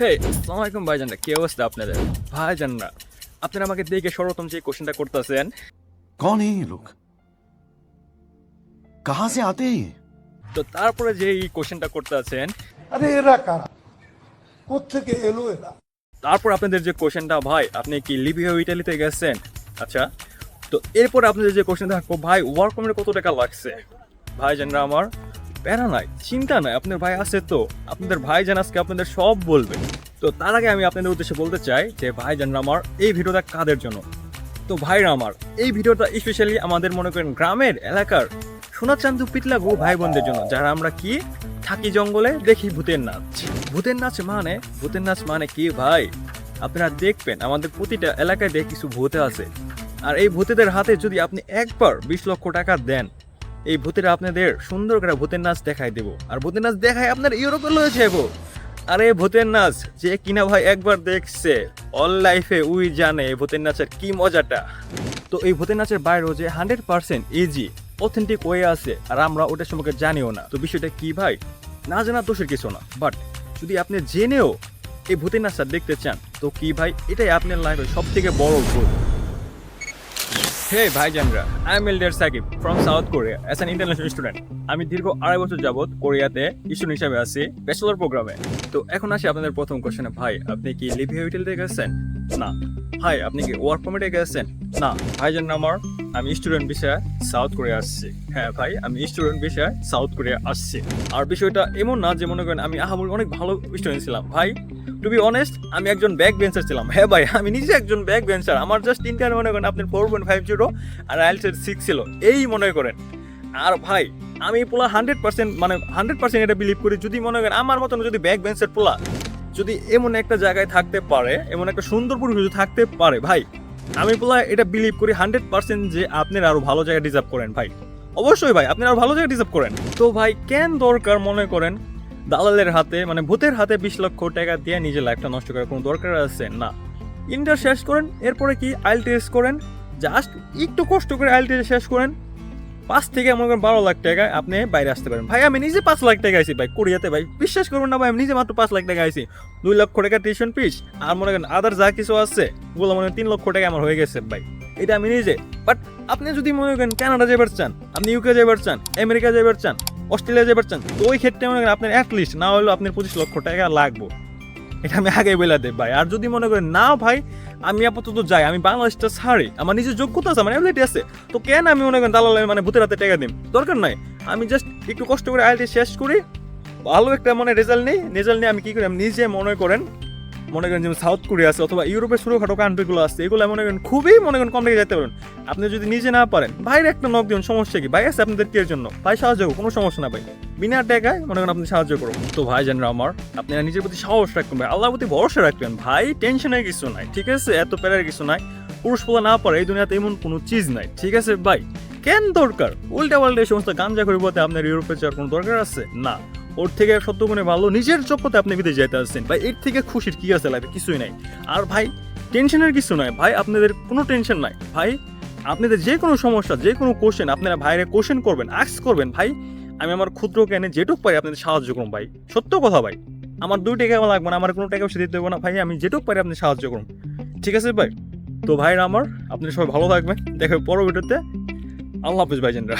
হে আসসালামু আলাইকুম ভাইজানরা কি অবস্থা আপনাদের ভাইজানরা আপনারা আমাকে দেখে সর্বপ্রথম যে কোশ্চেনটা করতেছেন कौन है ये लोग कहां से आते हैं ये তো তারপরে যে এই কোশ্চেনটা করতে আছেন আরে এরা কারা কোথেকে এলো এরা তারপর আপনাদের যে কোশ্চেনটা ভাই আপনি কি লিবিয়া ও ইটালিতে গেছেন আচ্ছা তো এরপর আপনাদের যে কোশ্চেন থাকবো ভাই ওয়ার্ক পারমিটে কত টাকা লাগছে ভাই জানরা আমার প্যারা নাই চিন্তা নাই আপনার ভাই আছে তো। আপনাদের ভাই জান আজকে আপনাদের সব বলবে। তো তার আগে আমি আপনাদের উদ্দেশ্যে বলতে চাই যে ভাই জানরা আমার এই ভিডিওটা কাদের জন্য? তো ভাইরা আমার এই ভিডিওটা স্পেশালি আমাদের মনে করেন গ্রামের এলাকার সোনাচান্দু পিতলা গো ভাই বোনদের জন্য, যারা আমরা কি? থাকি জঙ্গলে, দেখি ভূতের নাচ। ভূতের নাচ মানে? ভূতের নাচ মানে কি ভাই? আপনারা দেখবেন, আমাদের প্রতিটা এলাকায় দেখ কিছু ভূতে আছে। আর এই ভূতেদের হাতে যদি আপনি একবার বিশ লক্ষ টাকা দেন এই ভূতেরা আপনাদের সুন্দর করে ভূতের নাচ দেখাই দেবো। আর ভূতের নাচ দেখায় আপনার ইউরোপে লয়ে যাব আরে ভূতের নাচ, যে কিনা ভাই একবার দেখছে অল লাইফে উই জানে ভূতের নাচের কি মজাটা। তো এই ভূতের নাচের বাইরেও যে hundred percent easy authentic way আছে, আর আমরা ওটার সম্পর্কে জানিও না। তো বিষয়টা কি ভাই? না জানা দোষের কিছু না। বাট যদি আপনি জেনেও এই ভূতের নাচটা দেখতে চান, তো কি ভাই? এটাই আপনার লাইফের সব থেকে বড় ভুল হে ভাইজানরা I am elder Sakib from South Korea as an international student আমি দীর্ঘ আড়াই বছর যাবত কোরিয়াতে স্টুডেন্ট হিসাবে আছি ব্যাচেলর প্রোগ্রামে তো এখন আসি আপনাদের প্রথম কোশ্চেনে ভাই, আপনি কি লিভিয়া থেকে গেছেন না। ভাই আপনি কি ওয়ার্ক পারমিটে গেছেন? না, ভাইজান আমার, আমি স্টুডেন্ট বিষয়ে সাউথ কোরিয়া আসছি। হ্যাঁ ভাই, আমি স্টুডেন্ট বিষয়ে সাউথ কোরিয়া আসছি। আর বিষয়টা এমন না যে মনে করেন আমি আহামুল অনেক ভালো স্টুডেন্ট ছিলাম। ভাই টু বি অনেস্ট আমি একজন ব্যাক বেঞ্চার ছিলাম। হ্যাঁ ভাই, আমি নিজে একজন ব্যাক বেঞ্চার আমার জাস্ট ইন্টার মনে করেন আপনার ফোর পয়েন্ট ফাইভ জিরো আর আইএলসের সিক্স ছিল। এই মনে করেন। আর ভাই, আমি পোলা হান্ড্রেড পার্সেন্ট মানে হান্ড্রেড পার্সেন্ট এটা বিলিভ করি। যদি মনে করেন আমার মতন যদি ব্যাক বেঞ্চের পোলা যদি এমন একটা জায়গায় থাকতে পারে, এমন একটা সুন্দর পরিবেশ থাকতে পারে, ভাই, আমি পোলা এটা বিলিভ করি হান্ড্রেড পার্সেন্ট যে আপনার আরও ভালো জায়গায় ডিজার্ভ করেন, ভাই। অবশ্যই ভাই, আপনি আরও ভালো জায়গায় ডিজার্ভ করেন। তো ভাই, কেন দরকার মনে করেন, দালালের হাতে মানে ভূতের হাতে বিশ লক্ষ টাকা দিয়ে নিজের লাইফটা নষ্ট করার কোনো দরকার আছে? না। ইন্টার শেষ করেন, এরপরে কি আইল টেস্ট করেন? জাস্ট একটু কষ্ট করে আইল টেস্ট শেষ করেন পাঁচ থেকে মনে করেন বারো লাখ টাকায় আপনি বাইরে আসতে পারেন ভাই, আমি নিজে পাঁচ লাখ টাকা আইছি, ভাই, কোরিয়াতে, ভাই, বিশ্বাস করবেন না, ভাই, আমি নিজে মাত্র পাঁচ লাখ টাকা আইছি। দুই লক্ষ টাকা টিউশন ফিস আর মনে করেন আদার যা কিছু আছে, ওগুলো মনে করেন তিন লক্ষ টাকা আমার হয়ে গেছে, ভাই। এটা আমি নিজে। বাট আপনি যদি মনে করেন কানাডা যাবার চান, আপনি ইউকে যাবার চান আমেরিকা যাবার চান অস্ট্রেলিয়া যাবার চান, তো ওই ক্ষেত্রে মনে করেন আপনার অ্যাটলিস্ট না হলেও আপনার পঁচিশ লক্ষ টাকা লাগবে। এটা আমি আগে বলে দেব ভাই। আর যদি মনে করেন না, ভাই আমি আপাতত যাই, আমি বাংলাদেশটা ছাড়ি। আমার নিজের যোগ্যতা আছে, আমার অ্যাবিলিটি আছে। তো কেন আমি মনে করেন দালালে মানে ভূতের হাতে টাকা দিম? দরকার নাই। আমি জাস্ট একটু কষ্ট করে আইটি শেষ করি, ভালো একটা মানে রেজাল্ট নেই। রেজাল্ট নিয়ে আমি কি করি? আমি নিজে মনে করেন মনে করেন যেমন সাউথ কোরিয়া আছে অথবা ইউরোপের ছোটোখাটো কান্ট্রিগুলো আছে এগুলো মনে করেন খুবই মনে করেন কম লেগে যেতে পারেন। আপনি যদি নিজে না পারেন ভাইয়ের একটা নক দিন সমস্যা কি? ভাই আছে আপনাদের এর জন্য। ভাই সাহায্য করুন, কোনো সমস্যা না ভাই। বিনা টাকায় মনে করেন আপনি সাহায্য করুন তো ভাই জানেন আমার আপনারা নিজের প্রতি সাহস রাখবেন ভাই। আল্লাহর প্রতি ভরসা রাখবেন ভাই টেনশনের কিছু নাই ঠিক আছে? এত প্যারার কিছু নাই। পুরুষ পোলা না পারে এই দুনিয়াতে এমন কোনো চিজ নাই ঠিক আছে ভাই? কেন দরকার? উল্টা পাল্টা এই সমস্ত গাঞ্জা করে বলতে আপনার ইউরোপে যাওয়ার কোনো দরকার আছে? না। ওর থেকে সত্য গুণে ভালো, নিজের যোগ্যতা আপনি বিদেশ যেতে আসছেন। ভাই, এর থেকে খুশির কি আছে লাইফে কিছুই নাই। আর ভাই টেনশনের কিছু নাই। ভাই, আপনাদের কোনো টেনশন নাই। ভাই, আপনাদের যে কোনো সমস্যা, যে কোনো কোশ্চেন আপনারা ভাইরে কোশ্চেন করবেন আক্স করবেন। ভাই, আমি আমার ক্ষুদ্র জ্ঞানে যেটুক পারি আপনাদের সাহায্য করুন ভাই। সত্য কথা ভাই। আমার দুই টাকা লাগবে না, আমার কোনো টাকা পয়সা দিতে হবে না। ভাই, আমি যেটুক পারি আপনি সাহায্য করুন। ঠিক আছে ভাই? তো ভাইরা আমার, আপনি সবাই ভালো থাকবেন। দেখা পরবর্তীতে। আল্লাহ হাফিজ ভাইজানরা।